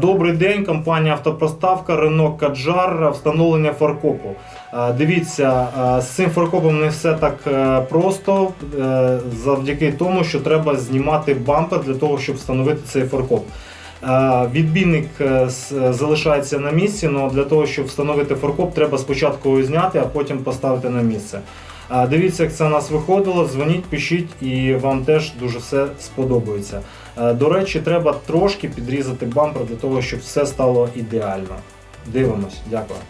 Добрий день, компанія Автопроставка, Renault Каджар, встановлення фаркопу. Дивіться, з цим фаркопом не все так е, просто, е, завдяки тому, що треба знімати бампер для того, щоб встановити цей фаркоп. Е, Відбійник е, залишається на місці, але для того, щоб встановити фаркоп, треба спочатку його зняти, а потім поставити на місце. Дивіться, як це у нас виходило. Дзвоніть, пишіть, і вам теж дуже все сподобається. Е, До речі, треба трошки підрізати бампер для того, щоб все стало ідеально. Дивимось, дякую.